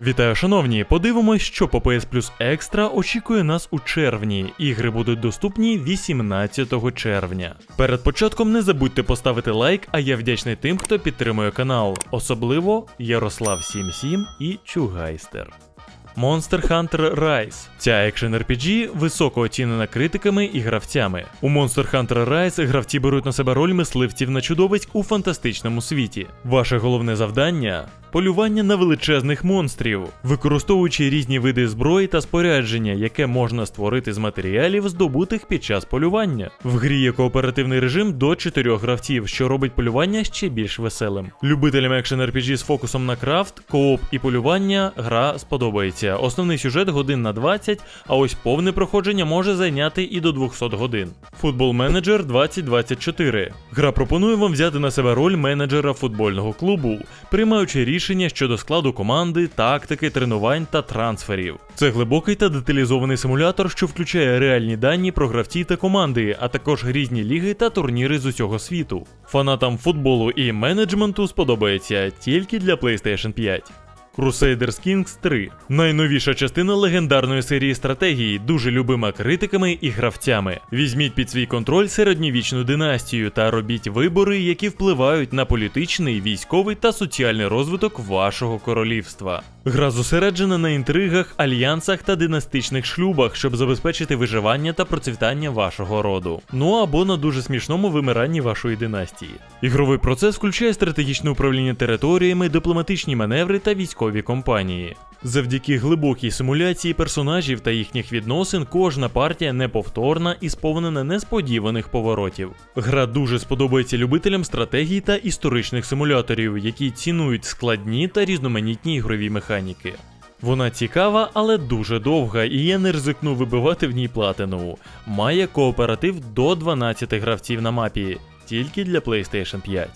Вітаю, шановні! Подивимось, що по PS Plus Extra очікує нас у червні. Ігри будуть доступні 18 червня. Перед початком не забудьте поставити лайк, а я вдячний тим, хто підтримує канал, особливо Ярослав 77 і Чугайстер. Monster Hunter Rise. Ця екшен RPG високо оцінена критиками і гравцями. У Monster Hunter Rise гравці беруть на себе роль мисливців на чудовиськ у фантастичному світі. Ваше головне завдання полювання на величезних монстрів, використовуючи різні види зброї та спорядження, яке можна створити з матеріалів, здобутих під час полювання. В грі є кооперативний режим до 4 гравців, що робить полювання ще більш веселим. Любителям екшен RPG з фокусом на крафт, кооп і полювання гра сподобається. Основний сюжет годин на 20, а ось повне проходження може зайняти і до 200 годин. Футбол менеджер 2024. Гра пропонує вам взяти на себе роль менеджера футбольного клубу, приймаючи рішення щодо складу команди, тактики, тренувань та трансферів. Це глибокий та деталізований симулятор, що включає реальні дані про гравців та команди, а також різні ліги та турніри з усього світу. Фанатам футболу і менеджменту сподобається тільки для PlayStation 5. Crusaders Kings 3 найновіша частина легендарної серії стратегії, дуже любима критиками і гравцями. Візьміть під свій контроль середньовічну династію та робіть вибори, які впливають на політичний, військовий та соціальний розвиток вашого королівства. Гра зосереджена на інтригах, альянсах та династичних шлюбах, щоб забезпечити виживання та процвітання вашого роду. Ну або на дуже смішному вимиранні вашої династії. Ігровий процес включає стратегічне управління територіями, дипломатичні маневри та військові компанії. Завдяки глибокій симуляції персонажів та їхніх відносин, кожна партія неповторна і сповнена несподіваних поворотів. Гра дуже сподобається любителям стратегій та історичних симуляторів, які цінують складні та різноманітні ігрові механіки. Вона цікава, але дуже довга, і я не ризикну вибивати в ній платину. Має кооператив до 12 гравців на мапі, тільки для PlayStation 5.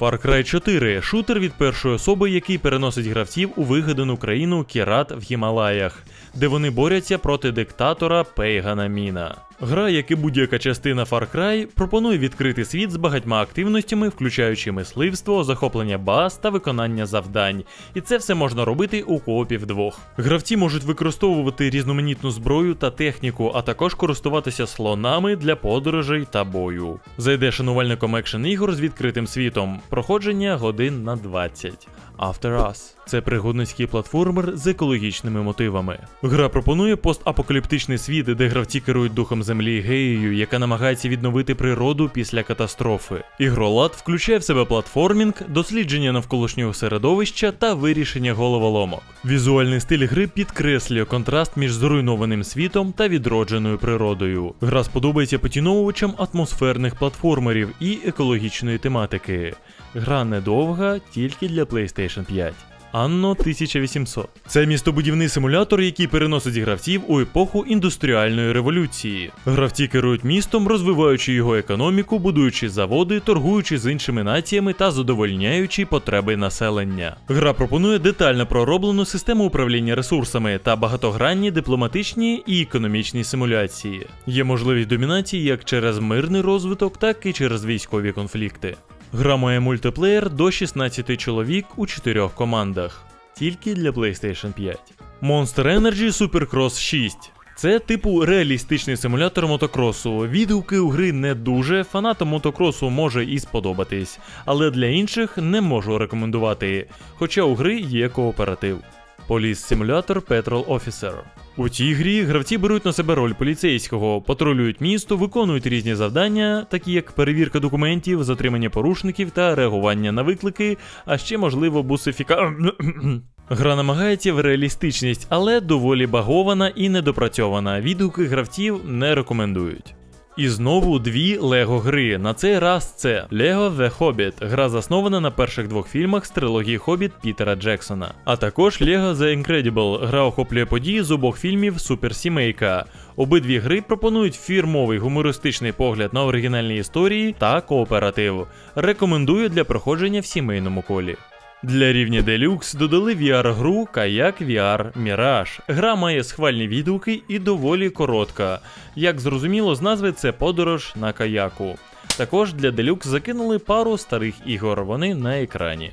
Far Cry 4 шутер від першої особи, який переносить гравців у вигадану країну Кірат в Гімалаях, де вони борються проти диктатора Пейгана Міна. Гра, як і будь-яка частина Far Cry, пропонує відкрити світ з багатьма активностями, включаючи мисливство, захоплення баз та виконання завдань. І це все можна робити у коопі вдвох. Гравці можуть використовувати різноманітну зброю та техніку, а також користуватися слонами для подорожей та бою. Зайде шанувальником екшен ігор з відкритим світом. Проходження годин на 20. After Us – це пригодницький платформер з екологічними мотивами. Гра пропонує постапокаліптичний світ, де гравці керують духом землі геєю, яка намагається відновити природу після катастрофи. Ігролад включає в себе платформінг, дослідження навколишнього середовища та вирішення головоломок. Візуальний стиль гри підкреслює контраст між зруйнованим світом та відродженою природою. Гра сподобається поціновувачам атмосферних платформерів і екологічної тематики. Гра недовга, тільки для PlayStation 5. Анно 1800. Це містобудівний симулятор, який переносить гравців у епоху індустріальної революції. Гравці керують містом, розвиваючи його економіку, будуючи заводи, торгуючи з іншими націями та задовольняючи потреби населення. Гра пропонує детально пророблену систему управління ресурсами та багатогранні дипломатичні і економічні симуляції. Є можливість домінації як через мирний розвиток, так і через військові конфлікти. Гра має мультиплеєр до 16 чоловік у 4 командах, тільки для PlayStation 5. Monster Energy Supercross 6. Це типу реалістичний симулятор мотокросу. Відгуки у гри не дуже, фанатам мотокросу може і сподобатись, але для інших не можу рекомендувати, хоча у гри є кооператив. Поліс симулятор Petrol Officer. У цій грі гравці беруть на себе роль поліцейського, патрулюють місто, виконують різні завдання, такі як перевірка документів, затримання порушників та реагування на виклики, а ще можливо бусифіка. Гра намагається в реалістичність, але доволі багована і недопрацьована. Відгуки гравців не рекомендують. І знову дві Лего гри. На цей раз це Lego The Hobbit. Гра заснована на перших двох фільмах з трилогії Хобіт Пітера Джексона. А також Lego The Incredible. Гра охоплює події з обох фільмів Суперсімейка. Обидві гри пропонують фірмовий гумористичний погляд на оригінальні історії та кооператив. Рекомендую для проходження в сімейному колі. Для рівня Deluxe додали VR-гру Каяк VR Mirage. Гра має схвальні відгуки і доволі коротка. Як зрозуміло з назви, це подорож на каяку. Також для Deluxe закинули пару старих ігор, вони на екрані.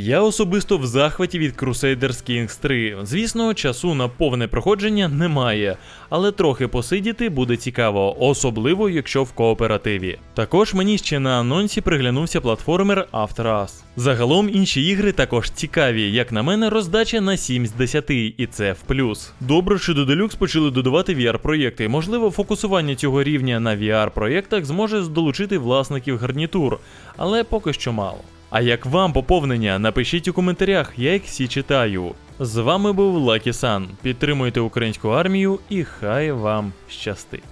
Я особисто в захваті від Crusaders Kings 3. Звісно, часу на повне проходження немає, але трохи посидіти буде цікаво, особливо якщо в кооперативі. Також мені ще на анонсі приглянувся платформер After Us. Загалом інші ігри також цікаві, як на мене, роздача на 7 з 10, і це в плюс. Добре, що до Deluxe почали додавати VR-проєкти. Можливо, фокусування цього рівня на VR-проєктах зможе долучити власників гарнітур, але поки що мало. А як вам поповнення, напишіть у коментарях, я їх всі читаю. З вами був Лакі Сан. Підтримуйте українську армію і хай вам щастить.